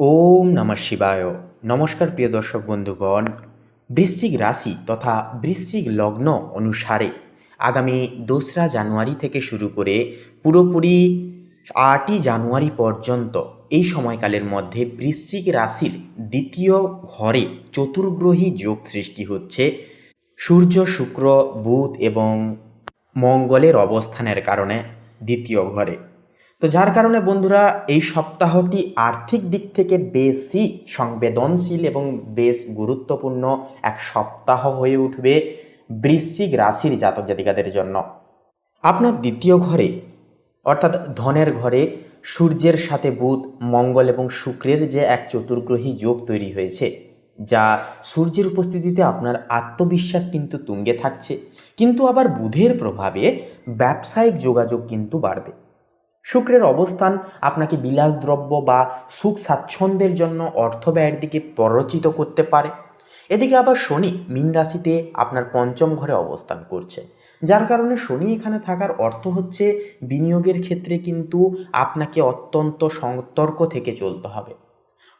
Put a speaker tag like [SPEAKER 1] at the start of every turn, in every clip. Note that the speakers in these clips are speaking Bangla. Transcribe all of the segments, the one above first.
[SPEAKER 1] ওম নমঃ শিবায়। নমস্কার প্রিয় দর্শক বন্ধুগণ। বৃশ্চিক রাশি তথা বৃশ্চিক লগ্ন অনুসারে আগামী দোসরা জানুয়ারি থেকে শুরু করে পুরোপুরি আটই জানুয়ারি পর্যন্ত এই সময়কালের মধ্যে বৃশ্চিক রাশির দ্বিতীয় ঘরে চতুর্গ্রহী যোগ সৃষ্টি হচ্ছে। সূর্য, শুক্র, বুধ এবং মঙ্গলের অবস্থানের কারণে দ্বিতীয় ঘরে। তো যার কারণে বন্ধুরা, এই সপ্তাহটি আর্থিক দিক থেকে বেশি সংবেদনশীল এবং বেশ গুরুত্বপূর্ণ এক সপ্তাহ হয়ে উঠবে বৃশ্চিক রাশির জাতক জাতিকাদের জন্য। আপনার দ্বিতীয় ঘরে, অর্থাৎ ধনের ঘরে, সূর্যের সাথে বুধ, মঙ্গল এবং শুক্রের যে এক চতুর্গ্রহী যোগ তৈরি হয়েছে, যা সূর্যের উপস্থিতিতে আপনার আত্মবিশ্বাস কিন্তু তুঙ্গে থাকছে। কিন্তু আবার বুধের প্রভাবে ব্যবসায়িক যোগাযোগ কিন্তু বাড়বে। শুক্রের অবস্থান আপনাকে বিলাসদ্রব্য বা সুখ স্বাচ্ছন্দ্যের জন্য অর্থ ব্যয়ের দিকে প্ররোচিত করতে পারে। এদিকে আবার শনি মীন রাশিতে আপনার পঞ্চম ঘরে অবস্থান করছে। যার কারণে শনি এখানে থাকার অর্থ হচ্ছে বিনিয়োগের ক্ষেত্রে কিন্তু আপনাকে অত্যন্ত সতর্ক থেকে চলতে হবে।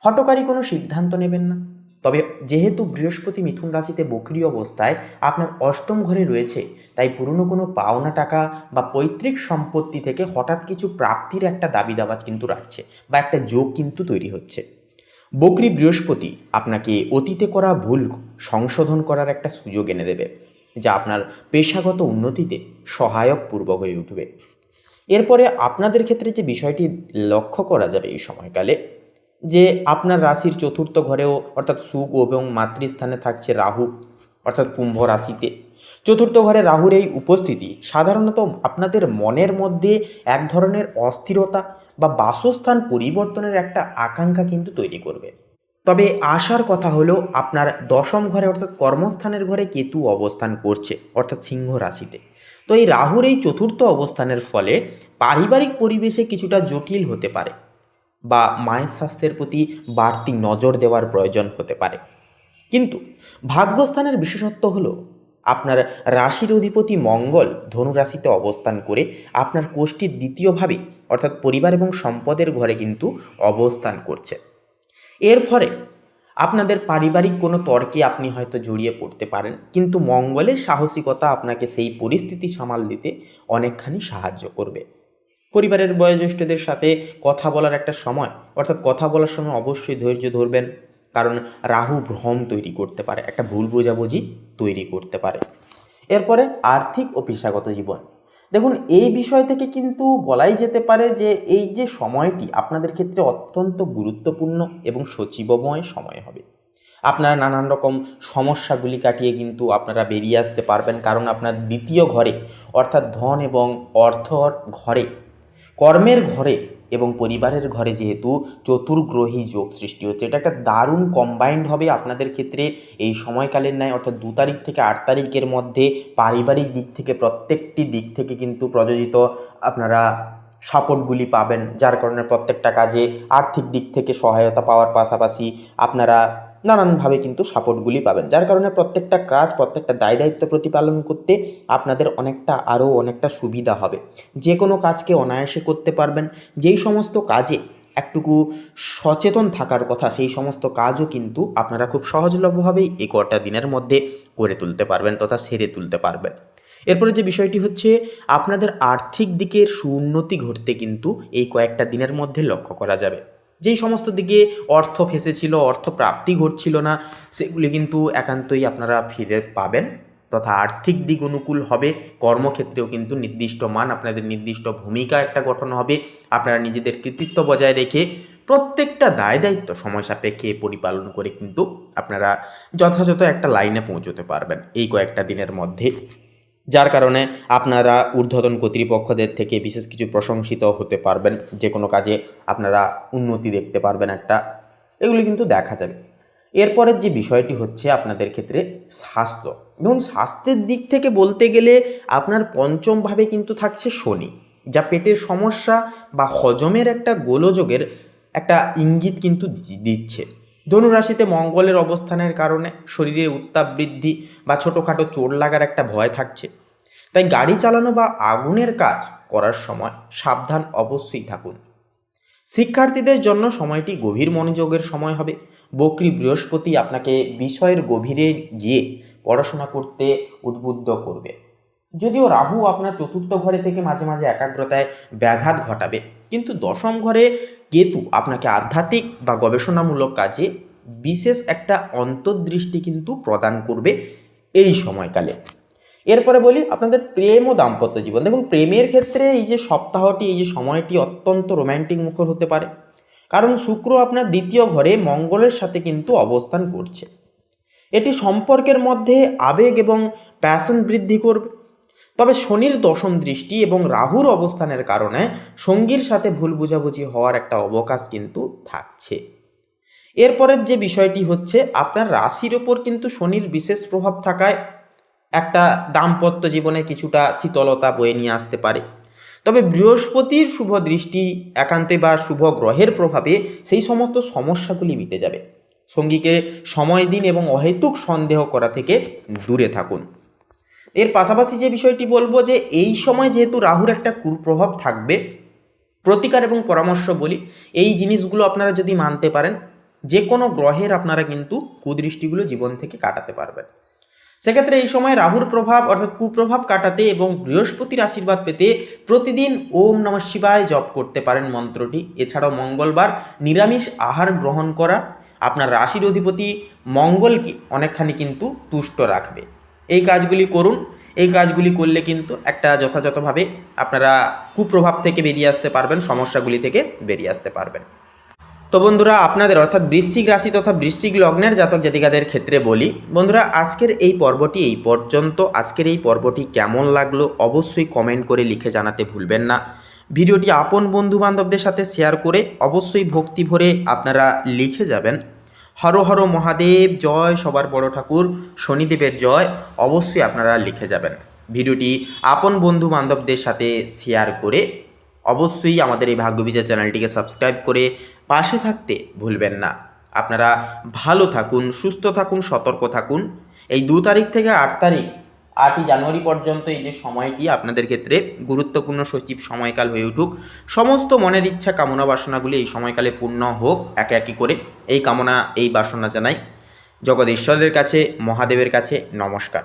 [SPEAKER 1] হটকারী কোনো সিদ্ধান্ত নেবেন না। তবে যেহেতু বৃহস্পতি মিথুন রাশিতে বকরি অবস্থায় আপনার অষ্টম ঘরে রয়েছে, তাই পুরনো কোনো পাওনা টাকা বা পৈতৃক সম্পত্তি থেকে হঠাৎ কিছু প্রাপ্তির একটা দাবি দাবাজ কিন্তু রাখছে বা একটা যোগ কিন্তু তৈরি হচ্ছে। বকরি বৃহস্পতি আপনাকে অতীতে করা ভুল সংশোধন করার একটা সুযোগ এনে দেবে, যা আপনার পেশাগত উন্নতিতে সহায়ক পূর্বক হয়ে উঠবে। এরপরে আপনাদের ক্ষেত্রে যে বিষয়টি লক্ষ্য করা যাবে এই সময়কালে যে আপনার রাশির চতুর্থ ঘরেও অর্থাৎ সুখ এবং মাতৃস্থানে থাকছে রাহু, অর্থাৎ কুম্ভ রাশিতে। চতুর্থ ঘরে রাহুর এই উপস্থিতি সাধারণত আপনাদের মনের মধ্যে এক ধরনের অস্থিরতা বা বাসস্থান পরিবর্তনের একটা আকাঙ্ক্ষা কিন্তু তৈরি করবে। তবে আসার কথা হলো আপনার দশম ঘরে অর্থাৎ কর্মস্থানের ঘরে কেতু অবস্থান করছে, অর্থাৎ সিংহ রাশিতে। তো এই রাহুর এই চতুর্থ অবস্থানের ফলে পারিবারিক পরিবেশে কিছুটা জটিল হতে পারে। বা মায়ের স্বাস্থ্যের প্রতি বাড়তি নজর দেওয়ার প্রয়োজন হতে পারে। কিন্তু ভাগ্যস্থানের বিশেষত্ব হলো, আপনার রাশির অধিপতি মঙ্গল ধনু রাশিতে অবস্থান করে আপনার কোষ্ঠীর দ্বিতীয়ভাবে, অর্থাৎ পরিবার এবং সম্পদের ঘরে কিন্তু অবস্থান করছে। এর ফলে আপনাদের পারিবারিক কোনো তর্কে আপনি হয়তো জড়িয়ে পড়তে পারেন, কিন্তু মঙ্গলের সাহসিকতা আপনাকে সেই পরিস্থিতি সামাল দিতে অনেকখানি সাহায্য করবে। পরিবারের বয়োজ্যেষ্ঠদের সাথে কথা বলার একটা সময়। অর্থাৎ কথা বলার সময় অবশ্যই ধৈর্য ধরবেন। কারণ রাহু ভ্রম তৈরি করতে পারে, একটা ভুল বোঝাবুঝি তৈরি করতে পারে। এরপরে আর্থিক ও পেশাগত জীবন। দেখুন, এই বিষয় থেকে কিন্তু বলাই যেতে পারে যে, এই যে সময়টি আপনাদের ক্ষেত্রে অত্যন্ত গুরুত্বপূর্ণ এবং সচিবময় সময় হবে। আপনারা নানান রকম সমস্যাগুলি কাটিয়ে কিন্তু আপনারা বেরিয়ে আসতে পারবেন। কারণ আপনার দ্বিতীয় ঘরে, অর্থাৎ ধন এবং অর্থ ঘরে কর্মের ঘরে এবং পরিবারের ঘরে যেহেতু চতুর্গ্রহী যোগ সৃষ্টি হচ্ছে, এটা একটা দারুণ কম্বাইন্ড হবে আপনাদের ক্ষেত্রে। এই সময়কালের ন্যায়, অর্থাৎ দু তারিখ থেকে আট তারিখের মধ্যে পারিবারিক দিক থেকে, প্রত্যেকটি দিক থেকে কিন্তু প্রযোজিত আপনারা সাপোর্টগুলি পাবেন, যার কারণে প্রত্যেকটা কাজে আর্থিক দিক থেকে সহায়তা পাওয়ার পাশাপাশি আপনারা নানানভাবে কিন্তু সাপোর্টগুলি পাবেন। যার কারণে প্রত্যেকটা কাজ, প্রত্যেকটা দায় দায়িত্ব প্রতিপালন করতে আপনাদের অনেকটা আরও অনেকটা সুবিধা হবে। যে কোনো কাজকে অনায়াসে করতে পারবেন। যেই সমস্ত কাজে একটুকু সচেতন থাকার কথা, সেই সমস্ত কাজও কিন্তু আপনারা খুব সহজলভ্যভাবেই এই কটা দিনের মধ্যে করে তুলতে পারবেন তথা সেরে তুলতে পারবেন। এরপরে যে বিষয়টি হচ্ছে, আপনাদের আর্থিক দিকের সুউন্নতি ঘটতে কিন্তু এই কয়েকটা দিনের মধ্যে লক্ষ্য করা যাবে। যেই সমস্ত দিকে অর্থ ফেসেছিল, অর্থ প্রাপ্তি ঘটছিল না, সেগুলি কিন্তু একান্তই আপনারা ফিরে পাবেন। তথা আর্থিক দিক অনুকূল হবে, কর্মক্ষেত্রেও কিন্তু নির্দিষ্ট মান, আপনাদের নির্দিষ্ট ভূমিকা একটা গঠন হবে। আপনারা নিজেদের কৃতিত্ব বজায় রেখে প্রত্যেকটা দায় দায়িত্ব সময় সাপেক্ষে পরিপালন করে কিন্তু আপনারা যথাযথ একটা লাইনে পৌঁছতে পারবেন। এই কয়েকটা দিনের মধ্যে। যার কারণে আপনারা ঊর্ধ্বতন কর্তৃপক্ষদের থেকে বিশেষ কিছু প্রশংসিত হতে পারবেন। যে কোনো কাজে আপনারা উন্নতি দেখতে পারবেন একটা। এগুলি কিন্তু দেখা যাবে। এরপরের যে বিষয়টি হচ্ছে আপনাদের ক্ষেত্রে স্বাস্থ্য। দেখুন স্বাস্থ্যের দিক থেকে বলতে গেলে আপনার পঞ্চমভাবে কিন্তু থাকছে শনি। যা পেটের সমস্যা বা হজমের একটা গোলযোগের একটা ইঙ্গিত কিন্তু দিচ্ছে। ধনুরাশিতে মঙ্গলের অবস্থানের কারণে শরীরে উত্তাপ বৃদ্ধি বা ছোটোখাটো চোট লাগার একটা ভয় থাকছে। তাই গাড়ি চালানো বা আগুনের কাজ করার সময় সাবধান অবশ্যই থাকুন। শিক্ষার্থীদের জন্য সময়টি গভীর মনোযোগের সময় হবে। বকরি বৃহস্পতি আপনাকে বিষয়ের গভীরে গিয়ে পড়াশোনা করতে উদ্বুদ্ধ করবে। যদিও রাহু আপনার চতুর্থ ঘরে থেকে মাঝে মাঝে একাগ্রতায় ব্যাঘাত ঘটাবে। কিন্তু দশম ঘরে কেতু আপনাকে আধ্যাত্মিক বা গবেষণামূলক কাজে বিশেষ একটা অন্তর্দৃষ্টি কিন্তু প্রদান করবে এই সময়কালে। এরপরে বলি আপনাদের প্রেম ও দাম্পত্য জীবন। দেখুন, প্রেমের ক্ষেত্রে এই যে সপ্তাহটি, এই যে সময়টি অত্যন্ত রোম্যান্টিক মুখর হতে পারে। কারণ শুক্র আপনার দ্বিতীয় ঘরে মঙ্গলের সাথে কিন্তু অবস্থান করছে। এটি সম্পর্কের মধ্যে আবেগ এবং প্যাশন বৃদ্ধি করবে। তবে শনির দশম দৃষ্টি এবং রাহুর অবস্থানের কারণে সঙ্গীর সাথে ভুল বোঝাবুঝি হওয়ার একটা অবকাশ কিন্তু থাকছে। এরপরের যে বিষয়টি হচ্ছে, আপনার রাশির ওপর কিন্তু শনির বিশেষ প্রভাব থাকায় একটা দাম্পত্য জীবনে কিছুটা শীতলতা বয়ে নিয়ে আসতে পারে। তবে বৃহস্পতির শুভ দৃষ্টি একান্তে বা শুভ গ্রহের প্রভাবে সেই সমস্ত সমস্যাগুলি মিটে যাবে। সঙ্গীকে সময় দিন এবং অহেতুক সন্দেহ করা থেকে দূরে থাকুন। এর পাশাপাশি যে বিষয়টি বলব যে এই সময় যেহেতু রাহুর একটা কুপ্রভাব থাকবে, প্রতিকার এবং পরামর্শ বলি, এই জিনিসগুলো আপনারা যদি মানতে পারেন, যে কোনো গ্রহের আপনারা কিন্তু কুদৃষ্টিগুলো জীবন থেকে কাটাতে পারবেন। সেক্ষেত্রে এই সময় রাহুর প্রভাব অর্থাৎ কুপ্রভাব কাটাতে এবং বৃহস্পতির আশীর্বাদ পেতে প্রতিদিন ওম নম শিবায় জপ করতে পারেন মন্ত্রটি। এছাড়াও মঙ্গলবার নিরামিষ আহার গ্রহণ করা, আপনার রাশির অধিপতি মঙ্গলকে অনেকখানি কিন্তু তুষ্ট রাখবে। এই কাজগুলি করুন। এই কাজগুলি করলে কিন্তু একটা যথাযথভাবে আপনারা কুপ্রভাব থেকে বেরিয়ে আসতে পারবেন, সমস্যাগুলি থেকে বেরিয়ে আসতে পারবেন। তো বন্ধুরা, আপনাদের অর্থাৎ বৃশ্চিক রাশি তথা বৃশ্চিক লগ্নের জাতক জাতিকাদের ক্ষেত্রে বলি, বন্ধুরা, আজকের এই পর্বটি এই পর্যন্ত। আজকের এই পর্বটি কেমন লাগল অবশ্যই কমেন্ট করে লিখে জানাতে ভুলবেন না। ভিডিওটি আপন বন্ধু বান্ধবদের সাথে শেয়ার করে অবশ্যই ভক্তি ভরে আপনারা লিখে যাবেন। হর হর মহাদেব, জয় সবার বড় ঠাকুর, শনিদেবের জয় অবশ্যই আপনারা লিখে যাবেন। ভিডিওটি আপন বন্ধু বান্ধবদের সাথে শেয়ার করে অবশ্যই আমাদের এই ভাগ্যবিজয় চ্যানেলটিকে সাবস্ক্রাইব করে পাশে থাকতে ভুলবেন না। আপনারা ভালো থাকুন, সুস্থ থাকুন, সতর্ক থাকুন। এই দু তারিখ থেকে আট তারিখ আটই জানুয়ারি পর্যন্ত এই যে সময়টি আপনাদের ক্ষেত্রে গুরুত্বপূর্ণ, সচিব সময়কাল হয়ে উঠুক, সমস্ত মনের ইচ্ছা, কামনা, বাসনাগুলি এই সময়কালে পূর্ণ হোক, একে একে করে এই কামনা, এই বাসনা জানাই। জগদীশ্বরের কাছে, মহাদেবের কাছে নমস্কার।